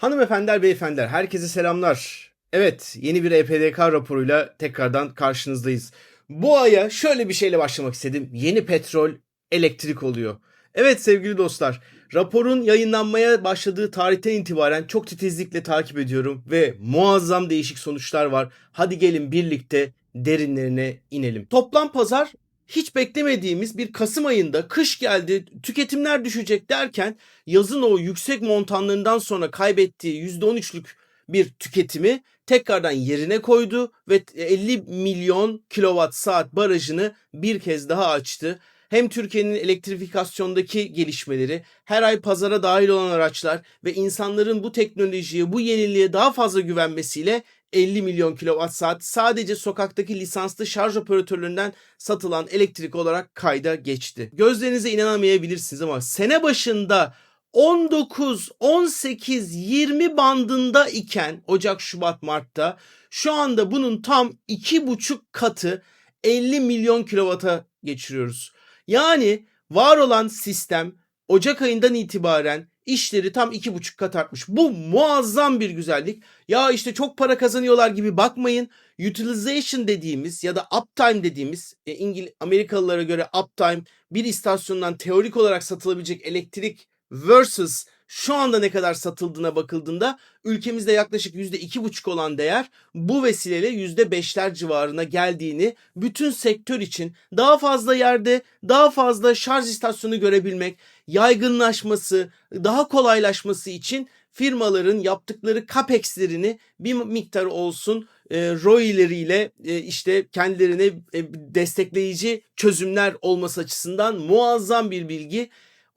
Hanımefendiler, beyefendiler, herkese selamlar. Evet, yeni bir EPDK raporuyla tekrardan karşınızdayız. Bu aya şöyle bir şeyle başlamak istedim. Yeni petrol, elektrik oluyor. Evet sevgili dostlar, raporun yayınlanmaya başladığı tarihten itibaren çok titizlikle takip ediyorum ve muazzam değişik sonuçlar var. Hadi gelin birlikte derinlerine inelim. Toplam pazar hiç beklemediğimiz bir Kasım ayında kış geldi, tüketimler düşecek derken yazın o yüksek montanlarından sonra kaybettiği %13'lük bir tüketimi tekrardan yerine koydu ve 50 milyon kilowatt saat barajını bir kez daha açtı. Hem Türkiye'nin elektrifikasyondaki gelişmeleri, her ay pazara dahil olan araçlar ve insanların bu teknolojiye, bu yeniliğe daha fazla güvenmesiyle 50 milyon kilowatt saat sadece sokaktaki lisanslı şarj operatörlerinden satılan elektrik olarak kayda geçti. Gözlerinize inanamayabilirsiniz ama sene başında 19, 18, 20 bandında iken Ocak, Şubat, Mart'ta şu anda bunun tam 2,5 katı 50 milyon kilovata geçiriyoruz. Yani var olan sistem Ocak ayından itibaren işleri tam 2,5 kat artmış. Bu muazzam bir güzellik. Ya işte çok para kazanıyorlar gibi bakmayın. Utilization dediğimiz ya da uptime dediğimiz e, İngil Amerikalılara göre uptime bir istasyondan teorik olarak satılabilecek elektrik versus şu anda ne kadar satıldığına bakıldığında ülkemizde yaklaşık %2,5 olan değer bu vesileyle %5'ler civarına geldiğini bütün sektör için daha fazla yerde daha fazla şarj istasyonu görebilmek, yaygınlaşması, daha kolaylaşması için firmaların yaptıkları capex'lerini bir miktar olsun e, ROI'leriyle e, işte kendilerine e, destekleyici çözümler olması açısından muazzam bir bilgi.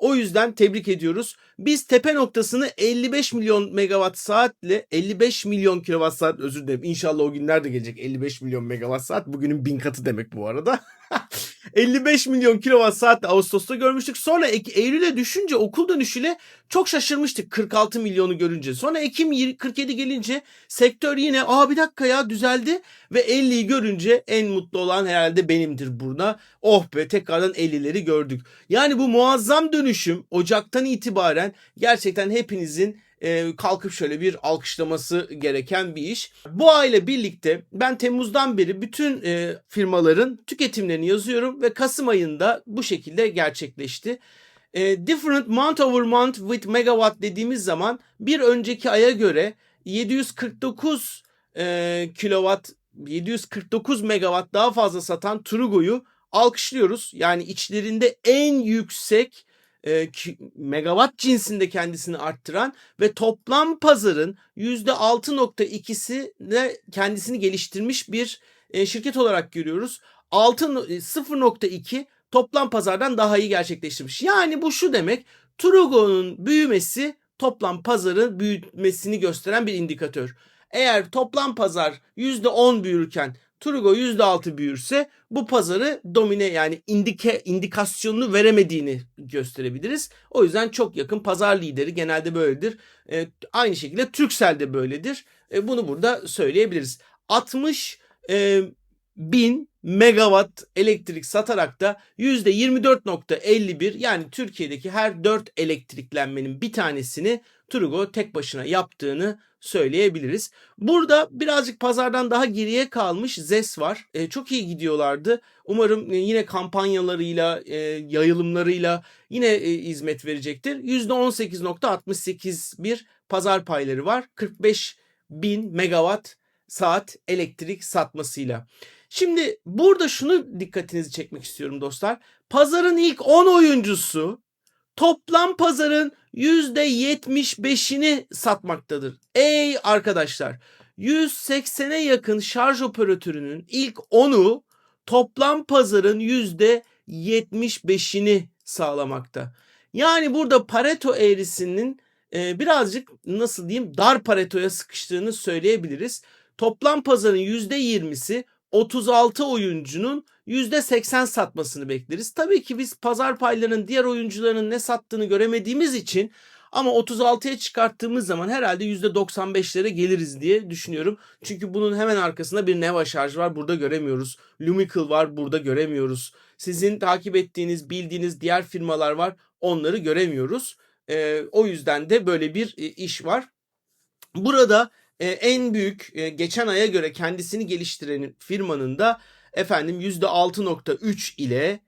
O yüzden tebrik ediyoruz. Biz tepe noktasını 55 milyon megawatt saatle 55 milyon kilowatt saat özür dilerim. İnşallah o günler de gelecek 55 milyon megawatt saat. Bugünün bin katı demek bu arada. 55 milyon kilowatt saatte Ağustos'ta görmüştük. Sonra Eylül'e düşünce okul dönüşüyle çok şaşırmıştık 46 milyonu görünce. Sonra Ekim 20 47 gelince sektör yine aa bir dakika ya düzeldi ve 50'yi görünce en mutlu olan herhalde benimdir burada. Oh be tekrardan 50'leri gördük. Yani bu muazzam dönüşüm Ocak'tan itibaren gerçekten hepinizin e, kalkıp şöyle bir alkışlaması gereken bir iş. Bu ayla birlikte ben Temmuz'dan beri bütün e, firmaların tüketimlerini yazıyorum ve Kasım ayında bu şekilde gerçekleşti. E, different month over month with megawatt dediğimiz zaman bir önceki aya göre 749 e, kilowatt 749 megawatt daha fazla satan Trugo'yu alkışlıyoruz. Yani içlerinde en yüksek e, megawatt cinsinde kendisini arttıran ve toplam pazarın %6.2'sine kendisini geliştirmiş bir e, şirket olarak görüyoruz. 6 no- e, 0.2 toplam pazardan daha iyi gerçekleştirmiş. Yani bu şu demek Trugo'nun büyümesi toplam pazarın büyümesini gösteren bir indikatör. Eğer toplam pazar %10 büyürken Trugo %6 büyürse bu pazarı domine yani indike, indikasyonunu veremediğini gösterebiliriz. O yüzden çok yakın pazar lideri genelde böyledir. E, aynı şekilde Turkcell de böyledir. E, bunu burada söyleyebiliriz. 60 e, bin megawatt elektrik satarak da %24.51 yani Türkiye'deki her 4 elektriklenmenin bir tanesini Trugo tek başına yaptığını söyleyebiliriz. Burada birazcık pazardan daha geriye kalmış ZES var. E, çok iyi gidiyorlardı. Umarım e, yine kampanyalarıyla, e, yayılımlarıyla yine e, hizmet verecektir. %18.68 bir pazar payları var. 45 bin megawatt saat elektrik satmasıyla. Şimdi burada şunu dikkatinizi çekmek istiyorum dostlar. Pazarın ilk 10 oyuncusu toplam pazarın %75'ini satmaktadır. Ey arkadaşlar 180'e yakın şarj operatörünün ilk 10'u toplam pazarın %75'ini sağlamakta. Yani burada Pareto eğrisinin e, birazcık nasıl diyeyim dar Pareto'ya sıkıştığını söyleyebiliriz. Toplam pazarın %20'si 36 oyuncunun %80 satmasını bekleriz. Tabii ki biz pazar paylarının diğer oyuncuların ne sattığını göremediğimiz için ama 36'ya çıkarttığımız zaman herhalde %95'lere geliriz diye düşünüyorum. Çünkü bunun hemen arkasında bir Neva şarj var. Burada göremiyoruz. Lumical var. Burada göremiyoruz. Sizin takip ettiğiniz, bildiğiniz diğer firmalar var. Onları göremiyoruz. Ee, o yüzden de böyle bir e, iş var. Burada e, en büyük e, geçen aya göre kendisini geliştiren firmanın da efendim %6.3 ile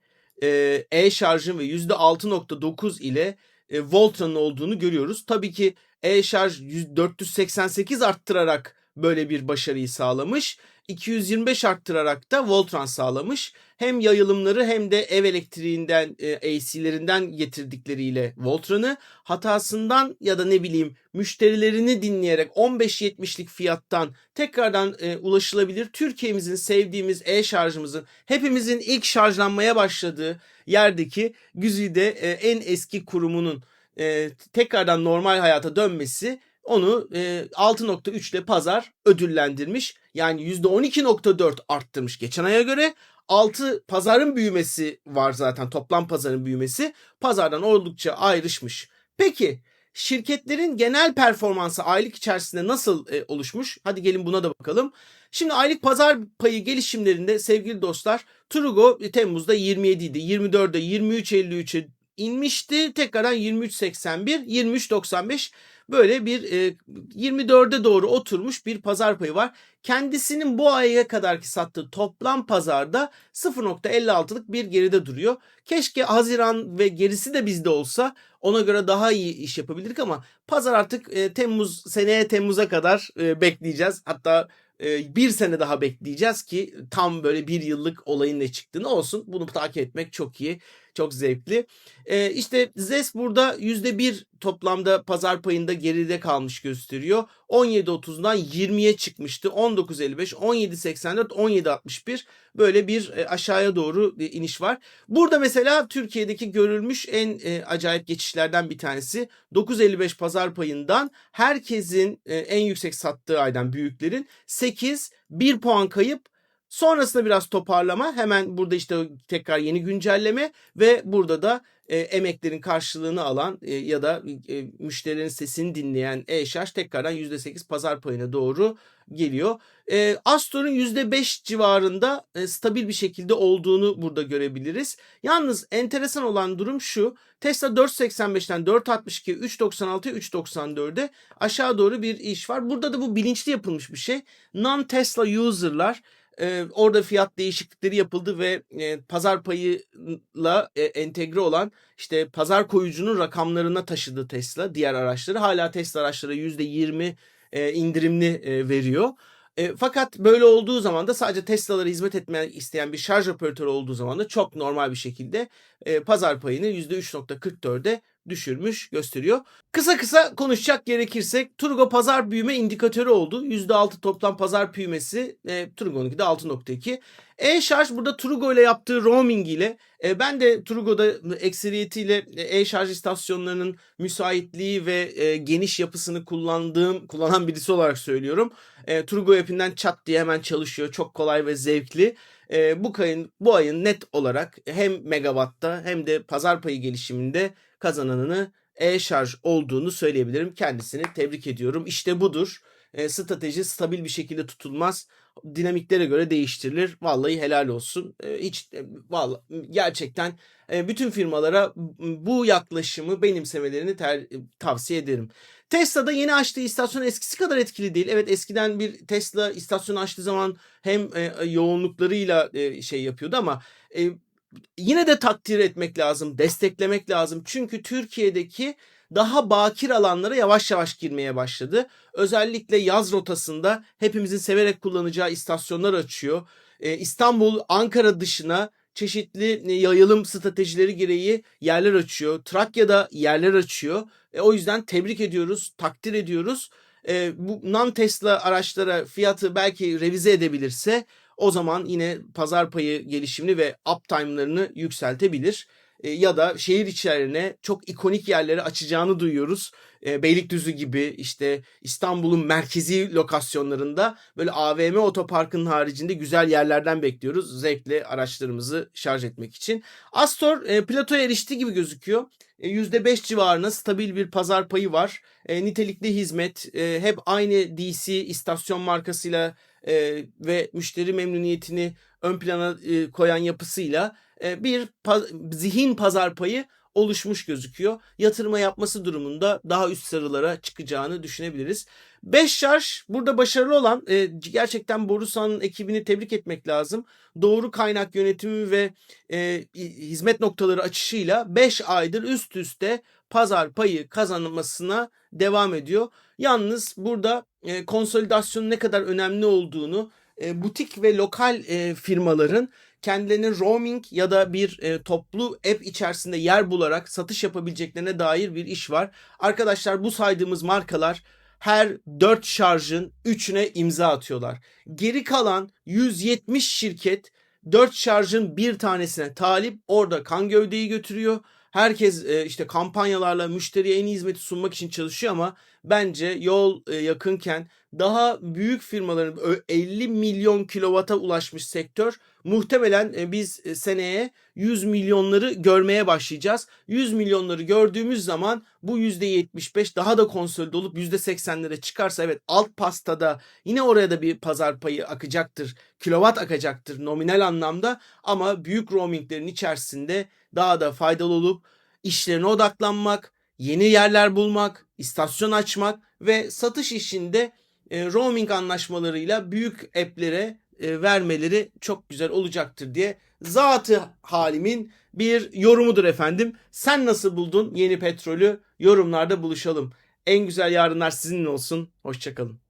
e, e-şarjın ve %6.9 ile e, Voltra'nın olduğunu görüyoruz. Tabii ki e-şarj 488 arttırarak böyle bir başarıyı sağlamış. 225 arttırarak da Voltran sağlamış. Hem yayılımları hem de ev elektriğinden, e, AC'lerinden getirdikleriyle Voltran'ı hatasından ya da ne bileyim müşterilerini dinleyerek 15.70'lik fiyattan tekrardan e, ulaşılabilir. Türkiye'mizin sevdiğimiz e-şarjımızın hepimizin ilk şarjlanmaya başladığı yerdeki Güzide e, en eski kurumunun e, tekrardan normal hayata dönmesi onu e, 6.3 ile pazar ödüllendirmiş. Yani %12.4 arttırmış geçen aya göre. 6 pazarın büyümesi var zaten toplam pazarın büyümesi. Pazardan oldukça ayrışmış. Peki şirketlerin genel performansı aylık içerisinde nasıl e, oluşmuş? Hadi gelin buna da bakalım. Şimdi aylık pazar payı gelişimlerinde sevgili dostlar Trugo Temmuz'da 27 idi. 24'de 23.53'e inmişti. Tekrardan 23.81, 23.95 böyle bir e, 24'e doğru oturmuş bir pazar payı var. Kendisinin bu aya kadarki sattığı toplam pazarda 0.56'lık bir geride duruyor. Keşke Haziran ve gerisi de bizde olsa ona göre daha iyi iş yapabilirdik ama pazar artık e, Temmuz seneye Temmuz'a kadar e, bekleyeceğiz. Hatta e, bir sene daha bekleyeceğiz ki tam böyle bir yıllık olayın ne çıktığını olsun. Bunu takip etmek çok iyi. Çok zevkli. E, işte ZES burada %1 toplamda pazar payında geride kalmış gösteriyor. 17.30'dan 20'ye çıkmıştı. 19.55, 17.84, 17.61 böyle bir e, aşağıya doğru iniş var. Burada mesela Türkiye'deki görülmüş en e, acayip geçişlerden bir tanesi 9.55 pazar payından herkesin e, en yüksek sattığı aydan büyüklerin 8 1 puan kayıp Sonrasında biraz toparlama hemen burada işte tekrar yeni güncelleme ve burada da e, emeklerin karşılığını alan e, ya da e, müşterilerin sesini dinleyen e-şarj tekrardan %8 pazar payına doğru geliyor. E, Astor'un %5 civarında e, stabil bir şekilde olduğunu burada görebiliriz. Yalnız enteresan olan durum şu. Tesla 4.85'ten 4.62'ye 3.96'ya 3.94'e aşağı doğru bir iş var. Burada da bu bilinçli yapılmış bir şey. Non-Tesla user'lar e, orada fiyat değişiklikleri yapıldı ve e, pazar payıyla e, entegre olan işte pazar koyucunun rakamlarına taşıdı Tesla diğer araçları. Hala Tesla araçları %20 e, indirimli e, veriyor. E, fakat böyle olduğu zaman da sadece Tesla'lara hizmet etmek isteyen bir şarj operatörü olduğu zaman da çok normal bir şekilde e, pazar payını %3.44'e düşürmüş gösteriyor. Kısa kısa konuşacak gerekirsek Turgo pazar büyüme indikatörü oldu. %6 toplam pazar büyümesi e, Turgo'nunki de 6.2. E-şarj burada Turgo ile yaptığı roaming ile e, ben de Turgo'da ekseriyetiyle e-şarj istasyonlarının müsaitliği ve e, geniş yapısını kullandığım kullanan birisi olarak söylüyorum. E, Turgo app'inden çat diye hemen çalışıyor. Çok kolay ve zevkli. E, bu ayın bu ayın net olarak hem megawatt'ta hem de pazar payı gelişiminde kazananını e-şarj olduğunu söyleyebilirim. Kendisini tebrik ediyorum. İşte budur. E, strateji stabil bir şekilde tutulmaz. Dinamiklere göre değiştirilir. Vallahi helal olsun. E, hiç e, vallahi gerçekten e, bütün firmalara bu yaklaşımı benimsemelerini ter, tavsiye ederim. Tesla'da yeni açtığı istasyon eskisi kadar etkili değil. Evet eskiden bir Tesla istasyonu açtığı zaman hem e, yoğunluklarıyla e, şey yapıyordu ama e, yine de takdir etmek lazım, desteklemek lazım. Çünkü Türkiye'deki daha bakir alanlara yavaş yavaş girmeye başladı. Özellikle yaz rotasında hepimizin severek kullanacağı istasyonlar açıyor. Ee, İstanbul, Ankara dışına çeşitli yayılım stratejileri gereği yerler açıyor. Trakya'da yerler açıyor. E, o yüzden tebrik ediyoruz, takdir ediyoruz. E, bu non Tesla araçlara fiyatı belki revize edebilirse o zaman yine pazar payı gelişimini ve uptime'larını yükseltebilir. E, ya da şehir içlerine çok ikonik yerleri açacağını duyuyoruz. E, Beylikdüzü gibi işte İstanbul'un merkezi lokasyonlarında böyle AVM otoparkının haricinde güzel yerlerden bekliyoruz. Zevkle araçlarımızı şarj etmek için. Astor e, platoya erişti gibi gözüküyor. E, %5 civarında stabil bir pazar payı var. E, nitelikli hizmet e, hep aynı DC istasyon markasıyla e, ve müşteri memnuniyetini ön plana e, koyan yapısıyla e, bir pa- zihin pazar payı oluşmuş gözüküyor. Yatırma yapması durumunda daha üst sıralara çıkacağını düşünebiliriz. 5 şarj burada başarılı olan e, gerçekten Borusan'ın ekibini tebrik etmek lazım. Doğru kaynak yönetimi ve e, hizmet noktaları açışıyla 5 aydır üst üste pazar payı kazanmasına devam ediyor. Yalnız burada e, konsolidasyonun ne kadar önemli olduğunu e, butik ve lokal e, firmaların kendilerine roaming ya da bir e, toplu app içerisinde yer bularak satış yapabileceklerine dair bir iş var. Arkadaşlar bu saydığımız markalar her 4 şarjın 3'üne imza atıyorlar. Geri kalan 170 şirket 4 şarjın bir tanesine talip orada kan gövdeyi götürüyor. Herkes e, işte kampanyalarla müşteriye en iyi hizmeti sunmak için çalışıyor ama bence yol e, yakınken daha büyük firmaların ö- 50 milyon kilovata ulaşmış sektör muhtemelen e, biz seneye 100 milyonları görmeye başlayacağız. 100 milyonları gördüğümüz zaman bu %75 daha da konsolide olup %80'lere çıkarsa evet alt pastada yine oraya da bir pazar payı akacaktır. Kilowatt akacaktır nominal anlamda ama büyük roaminglerin içerisinde daha da faydalı olup işlerine odaklanmak, yeni yerler bulmak, istasyon açmak ve satış işinde e, roaming anlaşmalarıyla büyük app'lere e, vermeleri çok güzel olacaktır diye zatı halimin bir yorumudur efendim. Sen nasıl buldun yeni petrolü? Yorumlarda buluşalım. En güzel yarınlar sizinle olsun. Hoşçakalın.